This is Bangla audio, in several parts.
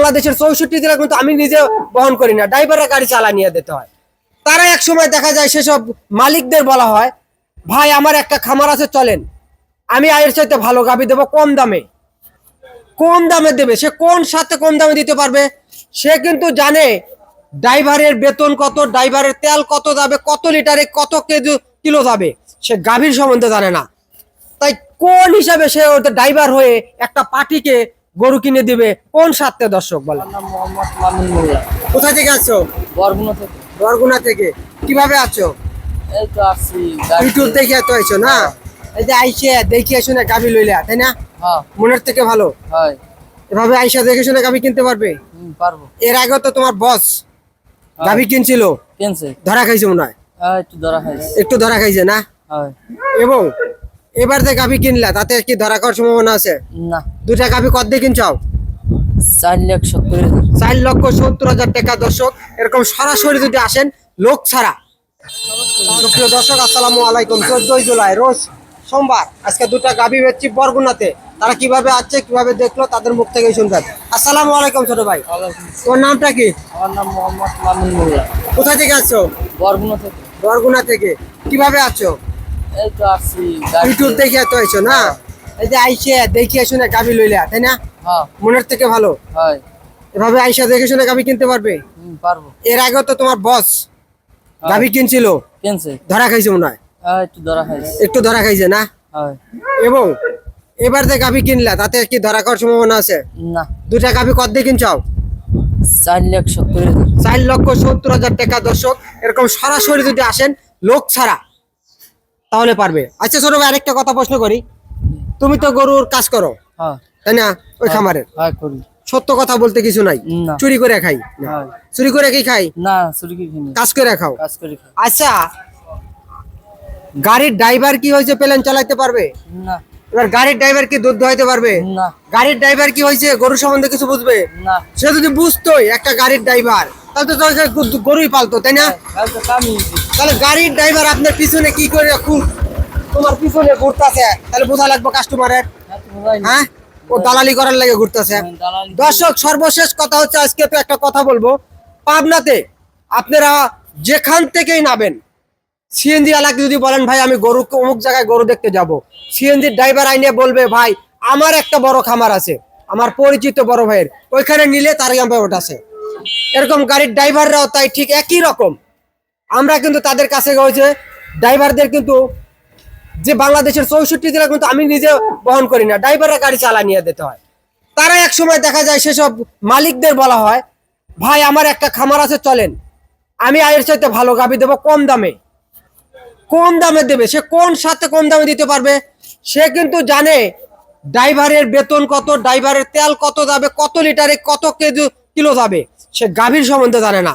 বাংলাদেশের চৌষট্টি জেলা কিন্তু আমি নিজে বহন করি না, ড্রাইভাররা গাড়ি চালা নিয়ে দিতে হয়। তারা এক সময় দেখা যায় সেসব মালিকদের বলা হয়, ভাই, আমার একটা খামার আছে, চলেন। আমি আয়ের চাইতে ভালো গাবি দেবো, কম দামে। কম দামে দেবে, সে কোন সাথে কম দামে দিতে পারবে? সে কিন্তু জানে ড্রাইভারের বেতন কত, ড্রাইভারের তেল কত যাবে, কত লিটারে কত কেজি, কিলো যাবে, সে গাভীর সম্বন্ধে জানে না। তাই কোন হিসাবে সে ড্রাইভার হয়ে একটা পার্টিকে গরু কিনে দিবে কোন স্বার্থে দর্শক বলে কোথা থেকে আছো বরগুনা থেকে। বরগুনা থেকে। কীভাবে আছো? এই তো আসছি ইউটিউব দেখে এত আইছো না? এই যে আইসে দেখে শুনে গাভি লইলা তাই না? হ্যাঁ। মনের থেকে ভালো। হয়। এভাবে আইসা দেখে শুনে গাভি কিনতে পারবে? পারব। এর আগে তো তোমার বস হ্যাঁ। গাভি কিনছিল? কেনছে। ধরা খাইছে মনে হয়? হ্যাঁ একটু ধরা খাইছে। একটু ধরা খাইছে না? এবং এবার যে গাভি কিনলা তাতে কি ধরা খাওয়ার সম্ভাবনা আছে? না। দুটা গাভি কত দিয়ে কিনছাও? চার লাখ সত্তর হাজার। চার লক্ষ সত্তর হাজার টাকা দর্শক। এরকম সরাসরি যদি আসেন লোক ছাড়া। প্রিয় দর্শক আসসালামু আলাইকুম। চোদ্দই জুলাই রোজ সোমবার। আজকে দুটা গাভি বেচছি বরগুনাতে। তারা কীভাবে আছে কীভাবে দেখল তাদের মুখ থেকেই শুনবেন। আসসালামু আলাইকুম ছোট ভাই। তোর নামটা কি? আমার নাম মোহাম্মদ মামুন মোল্লা। কোথা থেকে আছো বরগুনা থেকে। বরগুনা থেকে। কীভাবে আছো এই তো আসছি ইউটিউব দেখে এত আইছো না? এই যে আইসে দেখে শুনে গাভি লইলা তাই না? হ্যাঁ। মনের থেকে ভালো। হয়। এভাবে আইসা দেখে শুনে গাভি কিনতে পারবে? পারব। এর আগে তো তোমার বস হ্যাঁ। গাভি কিনছিল। কেনছে। ধরা খাইছে মনে হয়। হ্যাঁ একটু ধরা খাইছে। একটু ধরা খাইছে না? হয়। এবং এবার যে গাভি কিনলা তাতে কি ধরা খাওয়ার সম্ভাবনা আছে? না। দুটা গাভি কত দিয়ে কিনছাও চার লাখ সত্তর চার লক্ষ সত্তর হাজার টাকা দর্শক এরকম সরাসরি যদি আসেন লোক ছাড়া। তাহলে পারবে। আচ্ছা ছোট ভাই আরেকটা কথা প্রশ্ন করি। তুমি তো গরুর কাজ করো হ্যাঁ। তাই না? ওই খামারের। সত্য কথা বলতে কিছু নাই? চুরি করে খাই? চুরি করে কি খাই? না চুরি কাজ করে খাও। আচ্ছা গাড়ির ড্রাইভার কি হয়েছে প্লেন চালাইতে পারবে? না। এবার গাড়ির ড্রাইভার কি দুধ দোয়াইতে পারবে? না। গাড়ির ড্রাইভার কি হয়েছে? গরু সম্বন্ধে কিছু বুঝবে? না। সে যদি বুঝতোই একটা গাড়ির ড্রাইভার তাহলে তো গরুই পালতো তাই না? কামি তাহলে গাড়ির ড্রাইভার আপনার পিছনে কি করে খুব তোমার পিছনে ঘুরতেছে তাহলে বোঝা লাগবে কাস্টমারের হ্যাঁ ও দালালি করার লাগে ঘুরতেছে। দর্শক সর্বশেষ কথা হচ্ছে আজকে তো একটা কথা বলব। পাবনাতে আপনারা যেখান থেকেই নাবেন সিএনজি আলাকে যদি বলেন ভাই আমি গরু অমুক জায়গায় গরু দেখতে যাব। সিএনজি ড্রাইভার আইনে বলবে ভাই আমার একটা বড় খামার আছে আমার পরিচিত বড় ভাইয়ের। ওইখানে নিলে তার গাম্পে ওঠাছে। এরকম গাড়ির ড্রাইভাররাও তাই ঠিক একই রকম। আমরা কিন্তু তাদের কাছে হয়েছে ড্রাইভারদের কিন্তু যে বাংলাদেশের চৌষট্টি জেলা কিন্তু আমি নিজে বহন করি না, ড্রাইভাররা গাড়ি চালা নিয়ে দিতে হয়। তারা এক সময় দেখা যায় সেসব মালিকদের বলা হয়, ভাই, আমার একটা খামার আছে, চলেন। আমি আয়ের চাইতে ভালো গাবি দেবো কম দামে। কম দামে দেবে। সে কোন সাথে কম দামে দিতে পারবে? সে কিন্তু জানে ড্রাইভারের বেতন কত, ড্রাইভারের তেল কত যাবে, কত লিটারে কত কেজি, কিলো যাবে। সে গাভীর সম্বন্ধে জানে না।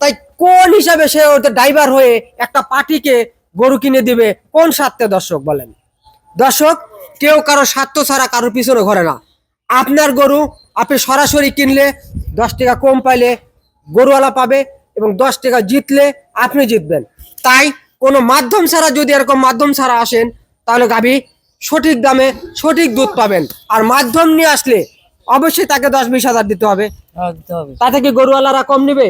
তাই কোন হিসাবে সে ওদের ড্রাইভার হয়ে একটা পার্টিকে গরু কিনে দিবে, কোন স্বার্থে দর্শক বলেন? দর্শক, কেউ কারও স্বার্থ ছাড়া কারোর পিছনে ঘরে না। আপনার গরু আপনি সরাসরি কিনলে দশ টাকা কম পাইলে গরুওয়ালা পাবে এবং দশ টাকা জিতলে আপনি জিতবেন। তাই কোনো মাধ্যম ছাড়া যদি এরকম মাধ্যম ছাড়া আসেন, তাহলে গাভী সঠিক দামে সঠিক দুধ পাবেন। আর মাধ্যম নিয়ে আসলে অবশ্যই তাকে দশ বিশ হাজার দিতে হবে। হ্যাঁ তাতে কি গরুওয়ালারা কম নেবে?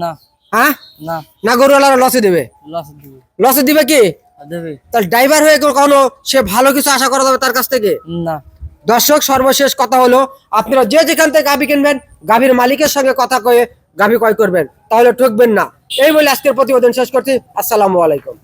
না। হ্যাঁ? না। না গরুওয়ালারা লসে দেবে? লসে দিবে। কি? দেবে। তাহলে ড্রাইভার হয়ে কখনো সে ভালো কিছু আশা করা যাবে তার কাছ থেকে? না। দর্শক সর্বশেষ কথা হলো আপনারা যে যেখান থেকে গাভি কিনবেন গাভীর মালিকের সঙ্গে কথা কয়ে গাভি ক্রয় করবেন। তাহলে ঠকবেন না। এই বলে আজকের প্রতিবেদন শেষ করছি। আসসালামু আলাইকুম।